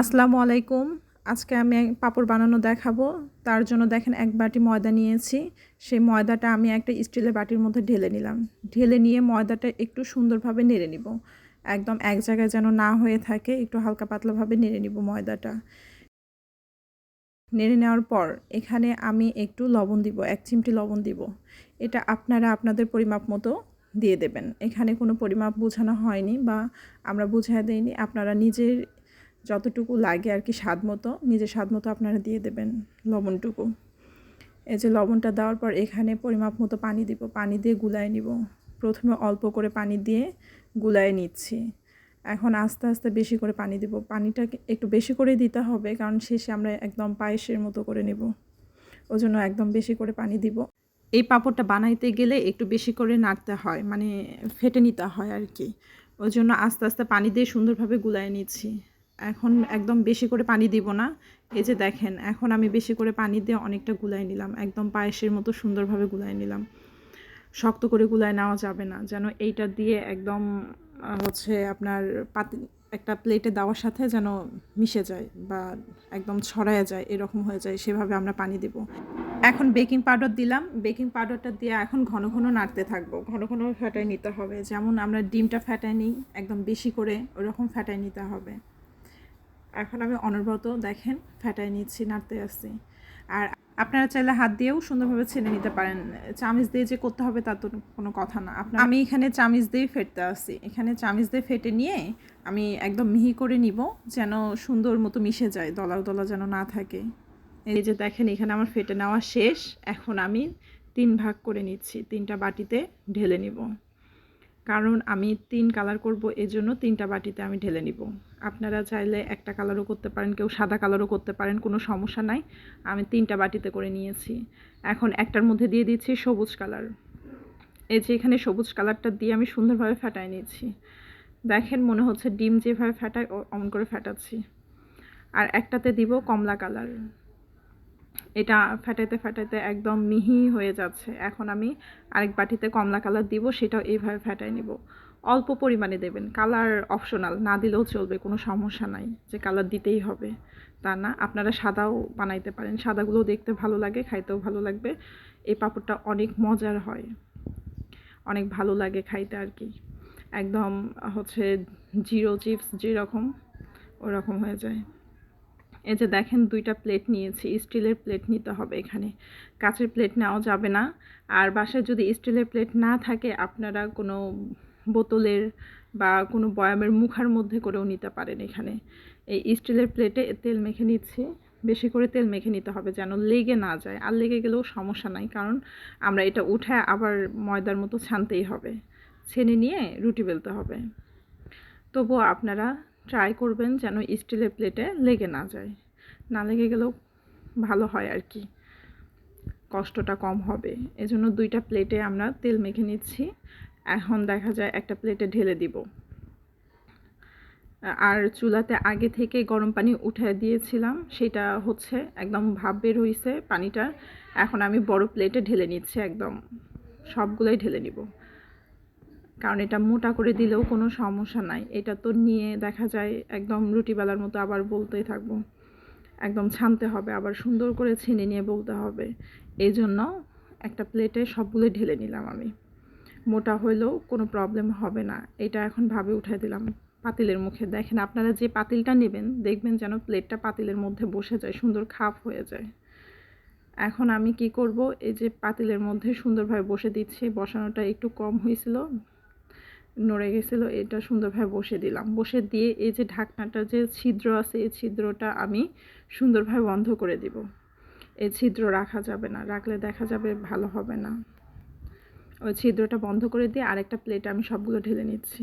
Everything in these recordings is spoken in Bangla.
আসসালামু আলাইকুম। আজকে আমি পাপড় বানানো দেখাবো। তার জন্য দেখেন এক বাটি ময়দা নিয়েছি। সেই ময়দাটা আমি একটা স্টিলের বাটির মধ্যে ঢেলে নিলাম। ঢেলে নিয়ে ময়দাটা একটু সুন্দরভাবে নেড়ে নিব। একদম এক জায়গায় যেন না হয়ে থাকে, একটু হালকা পাতলাভাবে নেড়ে নিব ময়দাটা। নেড়ে নেওয়ার পর এখানে আমি একটু লবণ দিব, এক চিমটি লবণ দিব। এটা আপনারা আপনাদের পরিমাপ মতো দিয়ে দেবেন। এখানে কোনো পরিমাপ বোঝানো হয়নি বা আমরা বুঝাই দেইনি। আপনারা নিজের যতটুকু লাগে আর কি স্বাদ মতো, নিজের স্বাদ মতো আপনারা দিয়ে দেবেন লবণটুকু। এই যে লবণটা দেওয়ার পর এখানে পরিমাপ মতো পানি দিব, পানি দিয়ে গুলায় নিব। প্রথমে অল্প করে পানি দিয়ে গুলায় নিচ্ছি। এখন আস্তে আস্তে বেশি করে পানি দিব। পানিটা একটু বেশি করে দিতে হবে, কারণ শেষে আমরা একদম পায়েসের মতো করে নেব। ওই জন্য একদম বেশি করে পানি দিব। এই পাঁপড়টা বানাইতে গেলে একটু বেশি করে নাড়তে হয় মানে ফেটে নিতে হয় আর কি। ওই জন্য আস্তে আস্তে পানি দিয়ে সুন্দরভাবে গুলায় নিচ্ছি। এখন একদম বেশি করে পানি দিব না। এই যে দেখেন, এখন আমি বেশি করে পানি দিয়ে অনেকটা গুলাই নিলাম, একদম পায়েসের মতো সুন্দরভাবে গুলাই নিলাম। শক্ত করে গুলায় নেওয়া যাবে না, যেন এইটা দিয়ে একদম হচ্ছে আপনার পাতি, একটা প্লেটে দেওয়ার সাথে যেন মিশে যায় বা একদম ছড়ায় যায়, এরকম হয়ে যায়, সেভাবে আমরা পানি দেব। এখন বেকিং পাউডার দিলাম, বেকিং পাউডারটা দিয়ে এখন ঘন ঘন নাড়তে থাকব, ঘন ঘন ফ্যাটাই নিতে হবে। যেমন আমরা ডিমটা ফ্যাটাই নিই, একদম বেশি করে ওরকম ফ্যাটাই নিতে হবে। এখন আমি অনবরত দেখেন ফ্যাটাই নিচ্ছি, নাড়তে আসছি। আর আপনারা চাইলে হাত দিয়েও সুন্দরভাবে ছেড়ে নিতে পারেন। চামিচ দিয়ে যে করতে হবে তার তো কোনো কথা না। আপনার আমি এখানে চামিচ দিয়ে ফেটতে আসছি। এখানে চামিচ দিয়ে ফেটে নিয়ে আমি একদম মিহি করে নিব, যেন সুন্দর মতো মিশে যায় দলা দলা যেন না থাকে। এই যে দেখেন, এখানে আমার ফেটে নেওয়া শেষ। এখন আমি তিন ভাগ করে নিচ্ছি। তিনটা বাটিতে ঢেলে নিব। কারণ আমি তিন কালার করব, এজন্য তিনটা বাটিতে আমি ঢেলে নিব। আপনারা চাইলে একটা কালারও করতে পারেন, কেউ সাদা কালারও করতে পারেন, কোনো সমস্যা নাই। আমি তিনটা বাটিতে করে নিয়েছি। এখন একটার মধ্যে দিয়ে দিচ্ছি সবুজ কালার এই যে এখানে সবুজ কালারটা দিয়ে আমি সুন্দরভাবে ফাটাই নিয়েছি। দেখেন, মনে হচ্ছে ডিম যেভাবে ফাটায় অমন করে ফাটাচ্ছি। আর একটাতে দিব কমলা কালার এটা ফাটাইতে ফাটাইতে একদম মিহি হয়ে যাচ্ছে। এখন আমি আরেক বাটিতে কমলা কালার দিব, সেটাও এইভাবে ফাটাই নিব। অল্প পরিমাণে দেবেন। কালার অপশনাল না দিলেও চলবে, কোনো সমস্যা নাই। যে কালার দিতেই হবে, তা না। আপনারা সাদাও বানাইতে পারেন। সাদাগুলো দেখতে ভালো লাগে, খাইতেও ভালো লাগবে। এই পাঁপড়টা অনেক মজার হয়। অনেক ভালো লাগে খাইতে আর কি। একদম হচ্ছে জিরো চিপস যেরকম, ওরকম হয়ে যায়। এই যে দেখেন দুইটা প্লেট নিয়েছি স্টিলের প্লেট নিতে হবে এখানে। কাঁচের প্লেট নেওয়া যাবে না। আর বাসায় যদি স্টিলের প্লেট না থাকে, আপনারা কোনো বোতলের বা কোনো বয়ামের মুখার মধ্যে করেও নিতে পারেন এখানে। এই স্টিলের প্লেটে তেল মেখে নিচ্ছি। বেশি করে তেল মেখে নিতে হবে যেন লেগে না যায়। আর লেগে গেলেও সমস্যা নাই, কারণ আমরা এটা উঠে আবার ময়দার মতো ছানতেই হবে। ছেনে নিয়ে রুটি বেলতে হবে। তবুও আপনারা ট্রাই করবেন যেন স্টিলের প্লেটে লেগে না যায়। না লেগে গেলেও ভালো হয় আর কি। কষ্টটা কম হবে। এজন্য দুইটা প্লেটে আমরা তেল মেখে নিচ্ছি। এখন দেখা যায় একটা প্লেটে ঢেলে দিব। আর চুলাতে আগে থেকে গরম পানি উঠে দিয়েছিলাম, সেটা হচ্ছে একদম ভাব বের হয়েছে পানিটা। এখন আমি বড় প্লেটে ঢেলে নিচ্ছি একদম, সবগুলোই ঢেলে নিব। কারণ এটা মোটা করে দিলেও কোনো সমস্যা নাই। এটা তো নিয়ে দেখা যায় একদম রুটি বেলার মতো আবার বলতেই থাকব। একদম ছানতে হবে, আবার সুন্দর করে ছেনে নিয়ে বলতে হবে। এই জন্য একটা প্লেটে সবগুলোই ঢেলে নিলাম আমি। মোটা হইলেও কোনো প্রবলেম হবে না। এটা এখন ভাবে উঠাই দিলাম পাতিলের মুখে। দেখেন আপনারা যে পাতিলটা নেবেন, দেখবেন যেন প্লেটটা পাতিলের মধ্যে বসে যায়, সুন্দর খাপ হয়ে যায়। এখন আমি কি করব? এই যে পাতিলের মধ্যে সুন্দরভাবে বসে দিচ্ছি, বসানোটা একটু কম হয়েছিল, নড়ে গেছিল, এটা সুন্দরভাবে বসে দিলাম। বসে দিয়ে এই যে ঢাকনাটা যে ছিদ্র আছে, এই ছিদ্রটা আমি সুন্দরভাবে বন্ধ করে দিব। এই ছিদ্র রাখা যাবে না, রাখলে দেখা যাবে ভালো হবে না। ওই ছিদ্রটা বন্ধ করে দিয়ে আরেকটা প্লেটে আমি সবগুলো ঢেলে নিচ্ছি।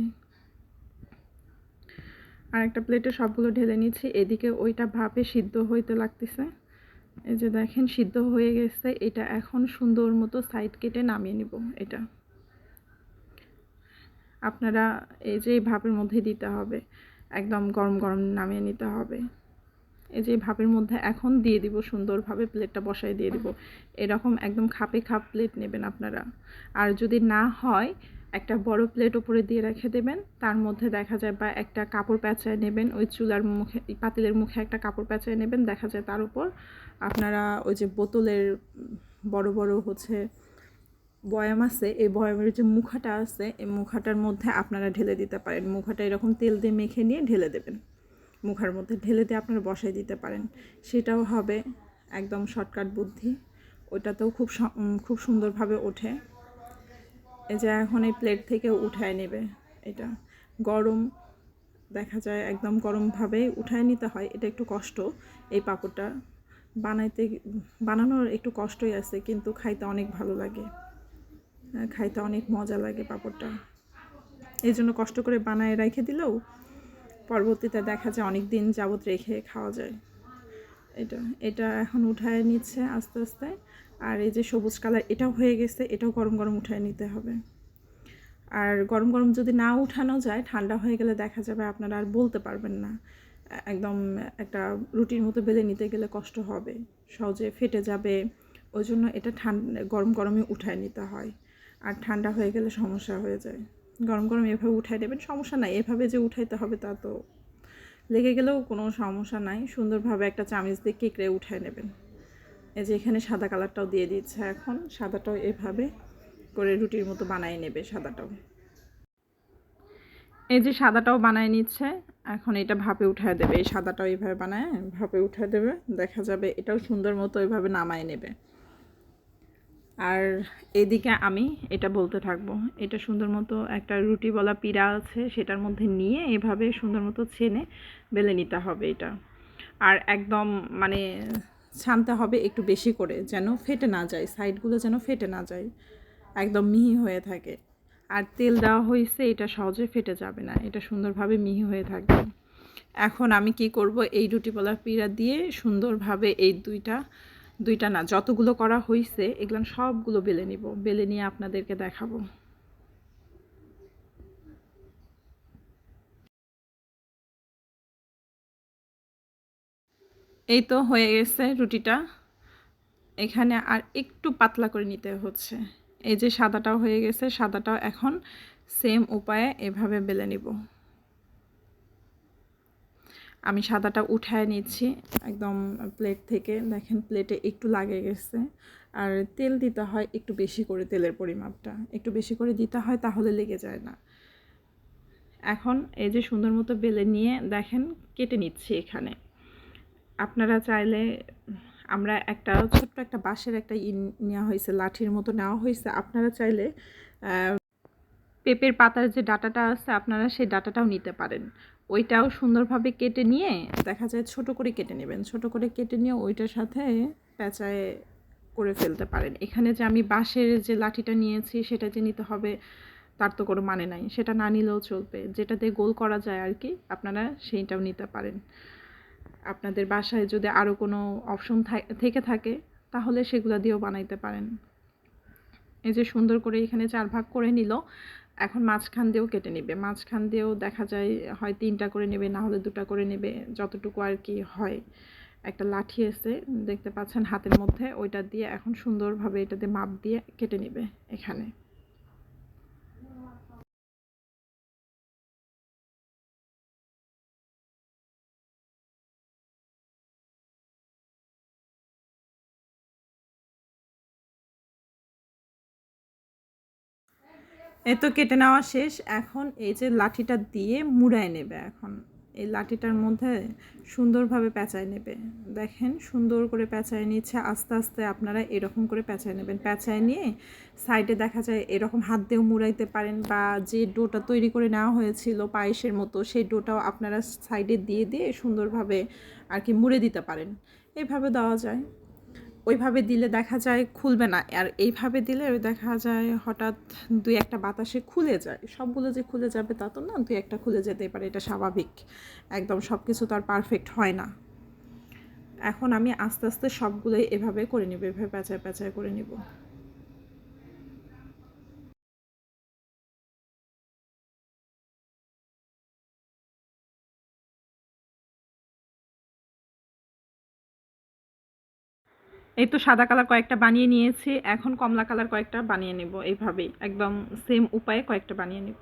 আরেকটা প্লেটে সবগুলো ঢেলে নিচ্ছি। এদিকে ওইটা ভাপে সিদ্ধ হইতে লাগতেছে। এই যে দেখেন, সিদ্ধ হয়ে গেছে। এটা এখন সুন্দর মতো সাইড কেটে নামিয়ে নিব এটা। আপনারা এই যে ভাপের মধ্যে দিতে হবে। একদম গরম গরম নামিয়ে নিতে হবে। এই যে ভাপের মধ্যে এখন দিয়ে দিব, সুন্দরভাবে প্লেটটা বসাই দিয়ে দিব। এরকম একদম খাপে খাপ প্লেট নেবেন আপনারা। আর যদি না হয়, একটা বড় প্লেট ওপরে দিয়ে রেখে দেবেন। তার মধ্যে দেখা যায় বা একটা কাপড় প্যাঁচায় নেবেন, ওই চুলার মুখে পাতিলের মুখে একটা কাপড় প্যাঁচায় নেবেন। দেখা যায় তার উপর আপনারা ওই যে বোতলের বড় বড় হচ্ছে বয়াম আছে, এই বয়ামের যে মুখাটা আছে, এই মুখাটার মধ্যে আপনারা ঢেলে দিতে পারেন। মুখাটা এরকম তেল দিয়ে মেখে নিয়ে ঢেলে দেবেন। মুখার মধ্যে ঢেলে দিয়ে আপনারা বসাই দিতে পারেন। সেটাও হবে একদম শর্টকাট বুদ্ধি। ওটাতেও খুব খুব সুন্দরভাবে ওঠে। এই যে এখন এই প্লেট থেকে উঠায় নেবে এটা। গরম দেখা যায় একদম গরমভাবেই উঠায় নিতে হয়। এটা একটু কষ্ট এই পাঁপড়টা। বানাইতে, বানানোর একটু কষ্টই আছে কিন্তু খাইতে অনেক ভালো লাগে। খাইতে অনেক মজা লাগে পাঁপড়টা। এই জন্য কষ্ট করে বানায় রেখে দিলেও পরবর্তীতে দেখা যায় অনেক দিন যাবত রেখে খাওয়া যায়। এটা এটা এখন উঠায় নিচ্ছে আস্তে আস্তে। আর এই যে সবুজ কালার, এটাও হয়ে গেছে, এটাও গরম গরম উঠায় নিতে হবে। আর গরম গরম যদি না উঠানো যায়, ঠান্ডা হয়ে গেলে দেখা যাবে আপনারা আর বলতে পারবেন না। একদম একটা রুটির মতো বেলে নিতে গেলে কষ্ট হবে। সহজে ফেটে যাবে। ওই জন্য এটা ঠান্ডা, গরম গরমে উঠায় নিতে হয়। আর ঠান্ডা হয়ে গেলে সমস্যা হয়ে যায়। গরম গরম এভাবে উঠাই দেবেন, সমস্যা নাই। এভাবে যে উঠাইতে হবে তা তো লেগে গেলেও কোনো সমস্যা নাই। সুন্দরভাবে একটা চামিচ দিয়ে কেকড়ে উঠায় নেবেন। এই যে এখানে সাদা কালারটাও দিয়ে দিচ্ছে এখন। সাদাটাও এভাবে করে রুটির মতো বানিয়ে নেবে সাদাটাও। এই যে সাদাটাও বানায় নিচ্ছে। এখন এটা ভাপে উঠায় দেবে। এই সাদাটাও এইভাবে বানায়, ভাপে উঠায় দেবে। দেখা যাবে এটাও সুন্দর মতো এভাবে নামায় নেবে। আর এদিকে আমি এটা বলতে থাকব, এটা সুন্দর মতো একটা রুটি বলা পিড়া আছে, সেটার মধ্যে নিয়ে এভাবে সুন্দর মতো ছেনে বেলে নিতে হবে এটা। আর একদম মানে ছানতে হবে একটু বেশি করে যেন ফেটে না যায়, সাইডগুলো যেন ফেটে না যায়, একদম মিহি হয়ে থাকে। আর তেল দেওয়া হয়েছে, এটা সহজে ফেটে যাবে না, এটা সুন্দরভাবে মিহি হয়ে থাকবে। এখন আমি কি করব, এই রুটিপলা পিড়া দিয়ে সুন্দরভাবে এই দুইটা দুইটা না, যতগুলো করা হয়েছে এগুলো সবগুলো বেলে নিব। বেলে নিয়ে আপনাদেরকে দেখাবো। এই তো হয়ে গেছে রুটিটা। এখানে আর একটু পাতলা করে নিতে হচ্ছে। এই যে সাদাটাও হয়ে গেছে, সাদাটাও এখন সেম উপায়ে এভাবে বেলে নিব। আমি সাদাটা উঠায় নিচ্ছি একদম প্লেট থেকে। দেখেন প্লেটে একটু লাগে গেছে। আর তেল দিতে হয় একটু বেশি করে তেলের পরিমাপটা। একটু বেশি করে দিতে হয় তাহলে লেগে যায় না। এখন এই যে সুন্দর মতো বেলে নিয়ে দেখেন কেটে নিচ্ছি এখানে। আপনারা চাইলে আমরা একটা ছোট্ট একটা বাঁশের একটা ই নেওয়া হয়েছে, লাঠির মতো নেওয়া হয়েছে। আপনারা চাইলে পেঁপের পাতার যে ডাটাটা আছে, আপনারা সেই ডাটাটাও নিতে পারেন। ওইটাও সুন্দরভাবে কেটে নিয়ে দেখা যায় ছোট করে কেটে নেবেন। ছোট করে কেটে নিয়ে ওইটার সাথে পেঁচায় করে ফেলতে পারেন। এখানে যে আমি বাঁশের যে লাঠিটা নিয়েছি সেটা যে নিতে হবে তার তো কোনো মানে নাই। সেটা না নিলেও চলবে। যেটা দিয়ে গোল করা যায় আর কি, আপনারা সেইটাও নিতে পারেন। আপনাদের বাসায় যদি আরও কোনো অপশন থেকে থাকে, তাহলে সেগুলো দিয়েও বানাইতে পারেন। এই যে সুন্দর করে এখানে চার ভাগ করে নিল। এখন মাঝখান দিয়েও কেটে নেবে। মাঝখান দিয়েও দেখা যায়, হয় তিনটা করে নেবে, না হলে দুটা করে নেবে, যতটুকু আর কি হয়। একটা লাঠি এসে দেখতে পাচ্ছেন হাতের মধ্যে, ওইটা দিয়ে এখন সুন্দরভাবে এটাতে মাপ দিয়ে কেটে নেবে এখানে। এ তো কেটে নেওয়া শেষ। এখন এই যে লাঠিটা দিয়ে মুড়ায় নেবে এখন। এই লাঠিটার মধ্যে সুন্দরভাবে পেঁচায় নেবে। দেখেন, সুন্দর করে পেঁচায় নিচ্ছে। আস্তে আস্তে আপনারা এরকম করে পেঁচায় নেবেন। পেঁচায় নিয়ে সাইডে দেখা যায় এরকম হাত দিয়েও মুড়াইতে পারেন বা যে ডোটা তৈরি করে নেওয়া হয়েছিল পায়েসের মতো, সেই ডোটাও আপনারা সাইডে দিয়ে দিয়ে সুন্দরভাবে আর কি মুড়ে দিতে পারেন। এইভাবে দেওয়া যায়। ওইভাবে দিলে দেখা যায় খুলবে না। আর এইভাবে দিলে দেখা যায় হঠাৎ দুই একটা বাতাসে খুলে যায়। সবগুলো যে খুলে যাবে তা তো না, দুই একটা খুলে যেতে পারে, এটা স্বাভাবিক। একদম সব কিছু তো আর পারফেক্ট হয় না। এখন আমি আস্তে আস্তে সবগুলোই এভাবে করে নেব, এভাবে পেঁচায় পেঁচায় করে নেব। এই তো সাদা কালার কয়েকটা বানিয়ে নিয়েছি, এখন কমলা কালার কয়েকটা বানিয়ে নেব এইভাবেই। একদম সেম উপায়ে কয়েকটা বানিয়ে নেব।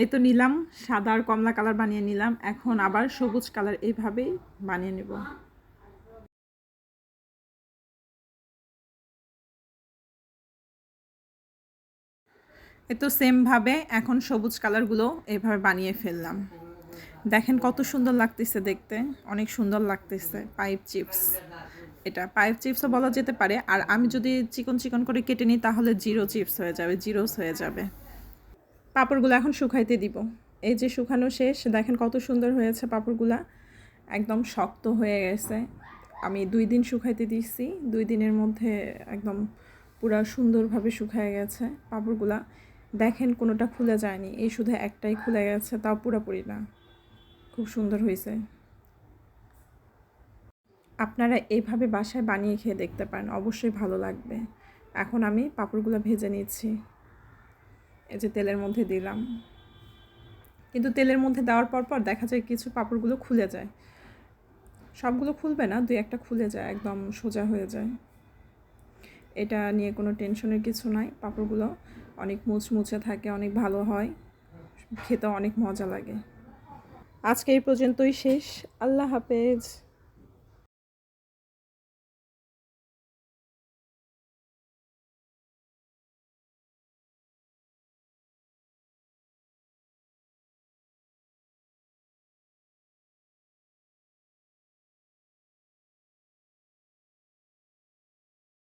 এই তো নিলাম, সাদা আর কমলা কালার বানিয়ে নিলাম, এখন আবার সবুজ কালার এইভাবেই বানিয়ে নেব। এ তো সেমভাবে এখন সবুজ কালারগুলো এভাবে বানিয়ে ফেললাম। দেখেন কত সুন্দর লাগতেছে দেখতে, অনেক সুন্দর লাগতেছে পাইপ চিপস এটা পাইপ চিপসও বলা যেতে পারে, আর আমি যদি চিকন চিকন করে কেটে নিই তাহলে জিরো চিপস হয়ে যাবে জিরোস হয়ে যাবে। পাঁপড়গুলো এখন শুকাইতে দিব। এই যে শুকানো শেষ, দেখেন কত সুন্দর হয়েছে পাঁপড়গুলা। একদম শক্ত হয়ে গেছে। আমি দুই দিন শুকাইতে দিচ্ছি দুই দিনের মধ্যে একদম পুরা সুন্দরভাবে শুকায় গেছে পাঁপড়গুলা। দেখেন কোনোটা খুলে যায়নি। এই শুধু একটাই খুলে গেছে, তাও পুরোপুরি না। খুব সুন্দর হয়েছে। আপনারা এইভাবে বাসায় বানিয়ে খেয়ে দেখতে পারেন অবশ্যই ভালো লাগবে। এখন আমি পাঁপড়গুলো ভেজে নিচ্ছি। এই যে তেলের মধ্যে দিলাম। কিন্তু তেলের মধ্যে দেওয়ার পর পর দেখা যায় কিছু পাঁপড়গুলো খুলে যায়। সবগুলো খুলবে না, দুই একটা খুলে যায়, একদম সোজা হয়ে যায়। এটা নিয়ে কোনো টেনশনের কিছু নাই, পাঁপড়গুলো অনেক মুচমুচে থাকে, অনেক ভালো হয়, খেতে অনেক মজা লাগে। আজকে এই পর্যন্তই শেষ। আল্লাহ হাফেজ।